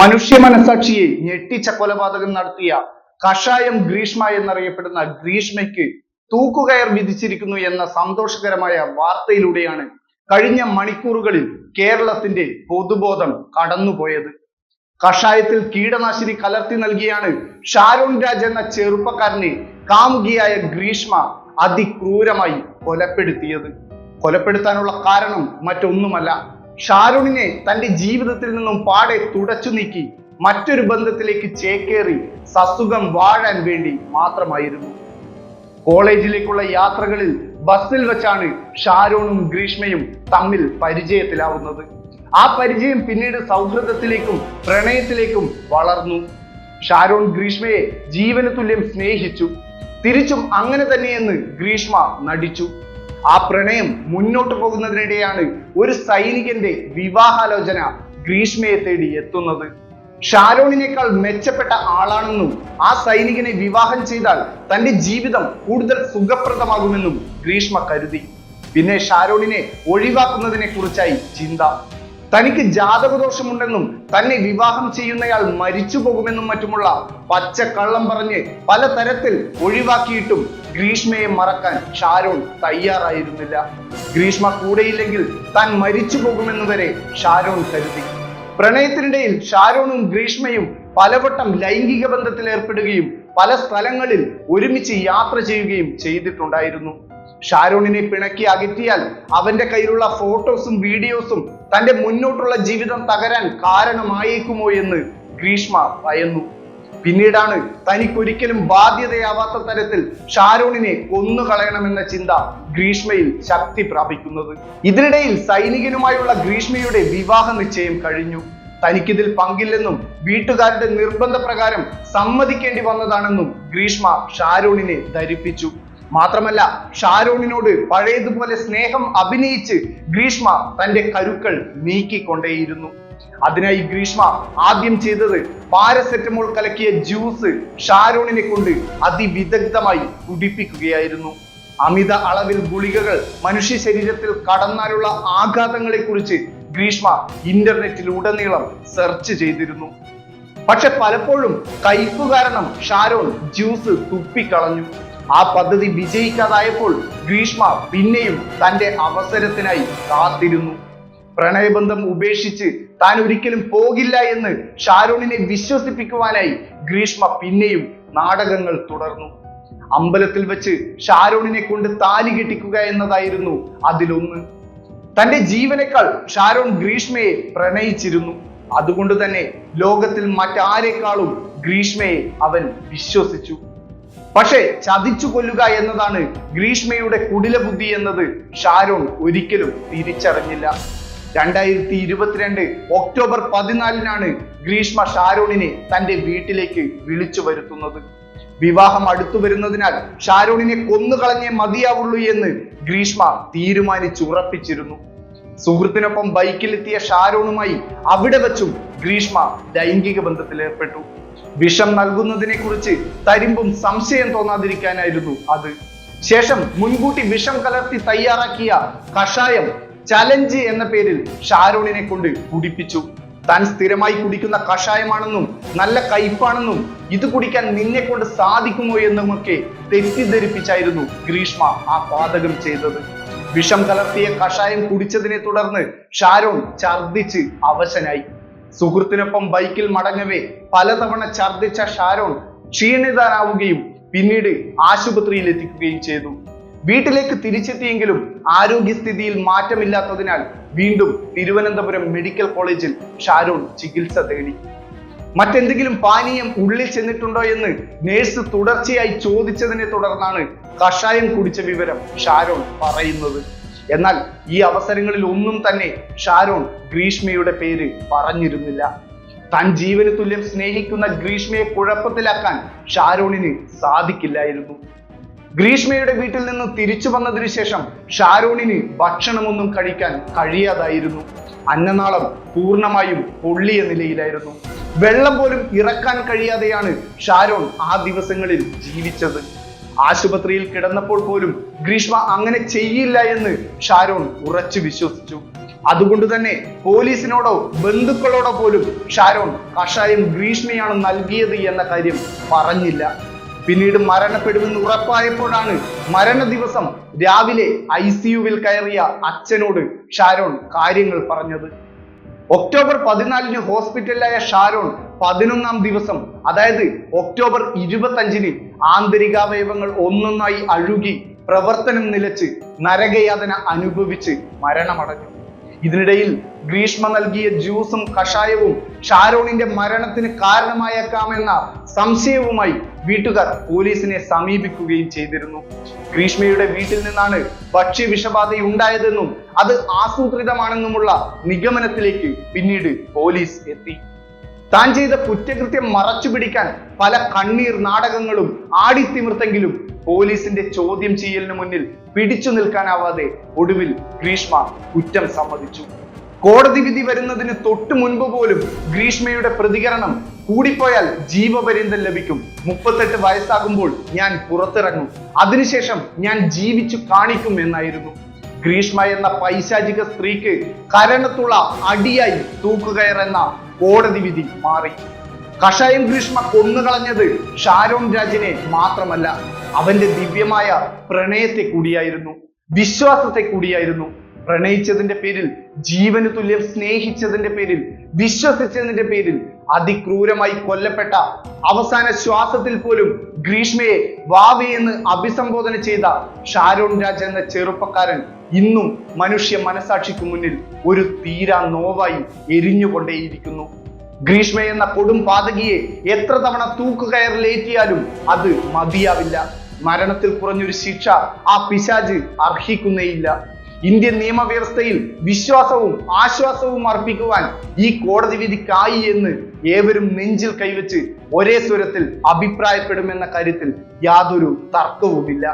മനുഷ്യ മനസാക്ഷിയെ ഞെട്ടിച്ച കൊലപാതകം നടത്തിയ കഷായം ഗ്രീഷ്മ എന്നറിയപ്പെടുന്ന ഗ്രീഷ്മയ്ക്ക് തൂക്കുകയർ വിധിച്ചിരിക്കുന്നു എന്ന സന്തോഷകരമായ വാർത്തയിലൂടെയാണ് കഴിഞ്ഞ മണിക്കൂറുകളിൽ കേരളത്തിന്റെ പൊതുബോധം കടന്നുപോയത്. കഷായത്തിൽ കീടനാശിനി കലർത്തി നൽകിയാണ് ഷാരോൺ രാജ് എന്ന ചെറുപ്പക്കാരനെ കാമുകിയായ ഗ്രീഷ്മ അതിക്രൂരമായി കൊലപ്പെടുത്തിയത്. കൊലപ്പെടുത്താനുള്ള കാരണം മറ്റൊന്നുമല്ല. ഷാരൂണിനെ തന്റെ ജീവിതത്തിൽ നിന്നും പാടെ തുടച്ചു നീക്കി മറ്റൊരു ബന്ധത്തിലേക്ക് ചേക്കേറി സസുഖം വാഴാൻ വേണ്ടി മാത്രമായിരുന്നു. കോളേജിലേക്കുള്ള യാത്രകളിൽ ബസ്സിൽ വെച്ചാണ് ഷാരൂണും ഗ്രീഷ്മയും തമ്മിൽ പരിചയത്തിലാവുന്നത്. ആ പരിചയം പിന്നീട് സൗഹൃദത്തിലേക്കും പ്രണയത്തിലേക്കും വളർന്നു. ഷാരൂൺ ഗ്രീഷ്മയെ ജീവന തുല്യം സ്നേഹിച്ചു. തിരിച്ചും അങ്ങനെ തന്നെയെന്ന് ഗ്രീഷ്മ നടിച്ചു. ആ പ്രണയം മുന്നോട്ട് പോകുന്നതിനിടെയാണ് ഒരു സൈനികന്റെ വിവാഹാലോചന ഗ്രീഷ്മയെ തേടി എത്തുന്നത്. ഷാരോണിനേക്കാൾ മെച്ചപ്പെട്ട ആളാണെന്നും ആ സൈനികനെ വിവാഹം ചെയ്താൽ തന്റെ ജീവിതം കൂടുതൽ സുഖപ്രദമാകുമെന്നും ഗ്രീഷ്മ കരുതി. പിന്നെ ഷാരോണിനെ ഒഴിവാക്കുന്നതിനെ കുറിച്ചായി ചിന്ത. തനിക്ക് ജാതകദോഷമുണ്ടെന്നും തന്നെ വിവാഹം ചെയ്യുന്നയാൾ മരിച്ചു പോകുമെന്നും മറ്റുമുള്ള പച്ച കള്ളം പറഞ്ഞ് പലതരത്തിൽ ഒഴിവാക്കിയിട്ടും ഗ്രീഷ്മയെ മറക്കാൻ ഷാരോൺ തയ്യാറായിരുന്നില്ല. ഗ്രീഷ്മ കൂടെയില്ലെങ്കിൽ താൻ മരിച്ചു പോകുമെന്ന് വരെ ഷാരോൺ കരുതി. പ്രണയത്തിനിടയിൽ ഷാരോണും ഗ്രീഷ്മയും പലവട്ടം ലൈംഗിക ബന്ധത്തിൽ ഏർപ്പെടുകയും പല സ്ഥലങ്ങളിൽ ഒരുമിച്ച് യാത്ര ചെയ്യുകയും ചെയ്തിട്ടുണ്ടായിരുന്നു. ഷാരോണിനെ പിണക്കി അകറ്റിയാൽ അവന്റെ കയ്യിലുള്ള ഫോട്ടോസും വീഡിയോസും തന്റെ മുന്നോട്ടുള്ള ജീവിതം തകരാൻ കാരണമായേക്കുമോ എന്ന് ഗ്രീഷ്മ ഭയന്നു. പിന്നീടാണ് തനിക്കൊരിക്കലും ബാധ്യതയാവാത്ത തരത്തിൽ ഷാരോണിനെ കൊന്നുകളയണമെന്ന ചിന്ത ഗ്രീഷ്മയിൽ ശക്തി പ്രാപിക്കുന്നത്. ഇതിനിടയിൽ സൈനികനുമായുള്ള ഗ്രീഷ്മയുടെ വിവാഹ നിശ്ചയം കഴിഞ്ഞു. തനിക്കിതിൽ പങ്കില്ലെന്നും വീട്ടുകാരുടെ നിർബന്ധപ്രകാരം സമ്മതിക്കേണ്ടി വന്നതാണെന്നും ഗ്രീഷ്മ ഷാരോണിനെ ധരിപ്പിച്ചു. മാത്രമല്ല ഷാരോണിനോട് പഴയതുപോലെ സ്നേഹം അഭിനയിച്ച് ഗ്രീഷ്മ തന്റെ കരുക്കൾ നീക്കിക്കൊണ്ടേയിരുന്നു. അതിനായി ഗ്രീഷ്മ ആദ്യം ചെയ്തത് പാരസെറ്റമോൾ കലക്കിയ ജ്യൂസ് ഷാരോണിനെ കൊണ്ട് അതിവിദഗ്ധമായി കുടിപ്പിക്കുകയായിരുന്നു. അമിത അളവിൽ ഗുളികകൾ മനുഷ്യ ശരീരത്തിൽ കടന്നാലുള്ള ആഘാതങ്ങളെ കുറിച്ച് ഗ്രീഷ്മ ഇന്റർനെറ്റിൽ ഉടനീളം സെർച്ച് ചെയ്തിരുന്നു. പക്ഷെ പലപ്പോഴും കയ്പ് കാരണം ഷാരോൺ ജ്യൂസ് തുപ്പിക്കളഞ്ഞു. ആ പദ്ധതി വിജയിക്കാതായപ്പോൾ ഗ്രീഷ്മ പിന്നെയും തന്റെ അവസരത്തിനായി കാത്തിരുന്നു. പ്രണയബന്ധം ഉപേക്ഷിച്ച് താൻ ഒരിക്കലും പോകില്ല എന്ന് ഷാരോണിനെ വിശ്വസിപ്പിക്കുവാനായി ഗ്രീഷ്മ പിന്നെയും നാടകങ്ങൾ തുടർന്നു. അമ്പലത്തിൽ വെച്ച് ഷാരോണിനെ കൊണ്ട് താലി കെട്ടിക്കുക എന്നതായിരുന്നു അതിലൊന്ന്. തന്റെ ജീവനേക്കാൾ ഷാരോൺ ഗ്രീഷ്മയെ പ്രണയിച്ചിരുന്നു. അതുകൊണ്ട് തന്നെ ലോകത്തിൽ മറ്റാരെക്കാളും ഗ്രീഷ്മയെ അവൻ വിശ്വസിച്ചു. പക്ഷേ ചതിച്ചു കൊല്ലുക എന്നതാണ് ഗ്രീഷ്മയുടെ കുടില ബുദ്ധി എന്നത്. ഷാരോൺ ഒരിക്കലും തിരിച്ചറിഞ്ഞില്ല. രണ്ടായിരത്തി ഇരുപത്തിരണ്ട് ഒക്ടോബർ പതിനാലിനാണ് ഗ്രീഷ്മ ഷാരോണിനെ തന്റെ വീട്ടിലേക്ക് വിളിച്ചു വരുത്തുന്നത്. വിവാഹം അടുത്തു വരുന്നതിനാൽ ഷാരോണിനെ കൊന്നുകളഞ്ഞേ മതിയാവുള്ളൂ എന്ന് ഗ്രീഷ്മ തീരുമാനിച്ചുറപ്പിച്ചിരുന്നു. സുഹൃത്തിനൊപ്പം ബൈക്കിലെത്തിയ ഷാരോണുമായി അവിടെ വെച്ചും ഗ്രീഷ്മ ലൈംഗിക ബന്ധത്തിൽ ഏർപ്പെട്ടു വിഷം നൽകുന്നതിനെ കുറിച്ച് തരിമ്പും സംശയം തോന്നാതിരിക്കാനായിരുന്നു അത്. ശേഷം മുൻകൂട്ടി വിഷം കലർത്തി തയ്യാറാക്കിയ കഷായം ചലഞ്ച് എന്ന പേരിൽ ഷാരോണിനെ കൊണ്ട് കുടിപ്പിച്ചു. താൻ സ്ഥിരമായി കുടിക്കുന്ന കഷായമാണെന്നും നല്ല കയ്പാണെന്നും ഇത് കുടിക്കാൻ നിന്നെ കൊണ്ട് സാധിക്കുമോ എന്നുമൊക്കെ തെറ്റിദ്ധരിപ്പിച്ചായിരുന്നു ഗ്രീഷ്മ ആ പാതകം ചെയ്തത്. വിഷം കലർത്തിയ കഷായം കുടിച്ചതിനെ തുടർന്ന് ഷാരോൺ ഛർദിച്ച് അവശനായി. സുഹൃത്തിനൊപ്പം ബൈക്കിൽ മടങ്ങവേ പലതവണ ഛർദിച്ച ഷാരോൺ ക്ഷീണിതനാവുകയും പിന്നീട് ആശുപത്രിയിൽ എത്തിക്കുകയും ചെയ്തു. വീട്ടിലേക്ക് തിരിച്ചെത്തിയെങ്കിലും ആരോഗ്യസ്ഥിതിയിൽ മാറ്റമില്ലാത്തതിനാൽ വീണ്ടും തിരുവനന്തപുരം മെഡിക്കൽ കോളേജിൽ ഷാരോൺ ചികിത്സ തേടി. മറ്റെന്തെങ്കിലും പാനീയം ഉള്ളിൽ ചെന്നിട്ടുണ്ടോ എന്ന് നേഴ്സ് തുടർച്ചയായി ചോദിച്ചതിനെ തുടർന്നാണ് കഷായം കുടിച്ച വിവരം ഷാരോൺ പറയുന്നത്. എന്നാൽ ഈ അവസരങ്ങളിൽ ഒന്നും തന്നെ ഷാരോൺ ഗ്രീഷ്മയുടെ പേര് പറഞ്ഞിരുന്നില്ല. താൻ ജീവന് തുല്യം സ്നേഹിക്കുന്ന ഗ്രീഷ്മയെ കുഴപ്പത്തിലാക്കാൻ ഷാരോണിന് സാധിക്കില്ലായിരുന്നു. ഗ്രീഷ്മയുടെ വീട്ടിൽ നിന്ന് തിരിച്ചു വന്നതിനു ശേഷം ഷാരോണിന് ഭക്ഷണമൊന്നും കഴിക്കാൻ കഴിയാതായിരുന്നു. അന്നനാളം പൂർണമായും പൊള്ളിയ നിലയിലായിരുന്നു. വെള്ളം പോലും ഇറക്കാൻ കഴിയാതെയാണ് ഷാരോൺ ആ ദിവസങ്ങളിൽ ജീവിച്ചത്. ആശുപത്രിയിൽ കിടന്നപ്പോൾ പോലും ഗ്രീഷ്മ അങ്ങനെ ചെയ്യില്ല എന്ന് ഷാരോൺ ഉറച്ചു വിശ്വസിച്ചു. അതുകൊണ്ട് തന്നെ പോലീസിനോടോ ബന്ധുക്കളോടോ പോലും ഷാരോൺ കഷായം ഗ്രീഷ്മയാണ് നൽകിയത് എന്ന കാര്യം പറഞ്ഞില്ല. പിന്നീട് മരണപ്പെടുമെന്ന് ഉറപ്പായപ്പോഴാണ് മരണ ദിവസം രാവിലെ ഐ സിയുവിൽ കയറിയ അച്ഛനോട് ഷാരോൺ കാര്യങ്ങൾ പറഞ്ഞത്. ഒക്ടോബർ പതിനാലിന് ഹോസ്പിറ്റലിലായ ഷാരോൺ പതിനൊന്നാം ദിവസം അതായത് ഒക്ടോബർ ഇരുപത്തഞ്ചിന് ആന്തരികാവയവങ്ങൾ ഒന്നൊന്നായി അഴുകി പ്രവർത്തനം നിലച്ച് നരകയാതന അനുഭവിച്ച് മരണമടഞ്ഞു. ഇതിനിടയിൽ ഗ്രീഷ്മ നൽകിയ ജ്യൂസും കഷായവും ഷാരോണിന്റെ മരണത്തിന് കാരണമായേക്കാമെന്ന സംശയവുമായി വീട്ടുകാർ പോലീസിനെ സമീപിക്കുകയും ചെയ്തിരുന്നു. ഗ്രീഷ്മയുടെ വീട്ടിൽ നിന്നാണ് ഭക്ഷ്യ വിഷബാധ ഉണ്ടായതെന്നും അത് ആസൂത്രിതമാണെന്നുമുള്ള നിഗമനത്തിലേക്ക് പിന്നീട് പോലീസ് എത്തി. താൻ ചെയ്ത കുറ്റകൃത്യം മറച്ചു പിടിക്കാൻ പല കണ്ണീർ നാടകങ്ങളും ആടിത്തിമിർത്തെങ്കിലും പോലീസിന്റെ ചോദ്യം ചെയ്യലിന് മുന്നിൽ പിടിച്ചു നിൽക്കാനാവാതെ ഒടുവിൽ ഗ്രീഷ്മ കുറ്റം സമ്മതിച്ചു. കോടതി വിധി വരുന്നതിന് തൊട്ടു മുൻപ് പോലും ഗ്രീഷ്മയുടെ പ്രതികരണം കൂടിപ്പോയാൽ ജീവപര്യന്തം ലഭിക്കും. മുപ്പത്തെട്ട് വയസ്സാകുമ്പോൾ ഞാൻ പുറത്തിറങ്ങും. അതിനുശേഷം ഞാൻ ജീവിച്ചു കാണിക്കും എന്നായിരുന്നു. ഗ്രീഷ്മ എന്ന പൈശാചിക സ്ത്രീക്ക് കരണത്തുള്ള അടിയായി തൂക്കുകയർ എന്ന കോടതി വിധി മാറി. കഷായം ഗ്രീഷ്മ കൊന്നുകളഞ്ഞത് ഷാരോൺ രാജിനെ മാത്രമല്ല അവന്റെ ദിവ്യമായ പ്രണയത്തെ കൂടിയായിരുന്നു വിശ്വാസത്തെ കൂടിയായിരുന്നു. പ്രണയിച്ചതിന്റെ പേരിൽ ജീവന് തുല്യം സ്നേഹിച്ചതിന്റെ പേരിൽ വിശ്വസിച്ചതിന്റെ പേരിൽ അതിക്രൂരമായി കൊല്ലപ്പെട്ട അവസാന ശ്വാസത്തിൽ പോലും ഗ്രീഷ്മയെ വാവി എന്ന് അഭിസംബോധന ചെയ്ത ഷാരോൺ രാജ എന്ന ചെറുപ്പക്കാരൻ ഇന്നും മനുഷ്യ മനസാക്ഷിക്ക് മുന്നിൽ ഒരു തീരാ നോവായി എരിഞ്ഞുകൊണ്ടേയിരിക്കുന്നു. ഗ്രീഷ്മ എന്ന കൊടും പാതകിയെ എത്ര തവണ തൂക്കുകയറിലേറ്റിയാലും അത് മതിയാവില്ല. മരണത്തിൽ കുറഞ്ഞൊരു ശിക്ഷ ആ പിശാജ് അർഹിക്കുന്നേയില്ല. ഇന്ത്യൻ നിയമവ്യവസ്ഥയിൽ വിശ്വാസവും ആശ്വാസവും അർപ്പിക്കുവാൻ ഈ കോടതി വിധിക്കായി എന്ന് ഏവരും നെഞ്ചിൽ കൈവച്ച് ഒരേ സ്വരത്തിൽ അഭിപ്രായപ്പെടുമെന്ന കാര്യത്തിൽ യാതൊരു തർക്കവുമില്ല.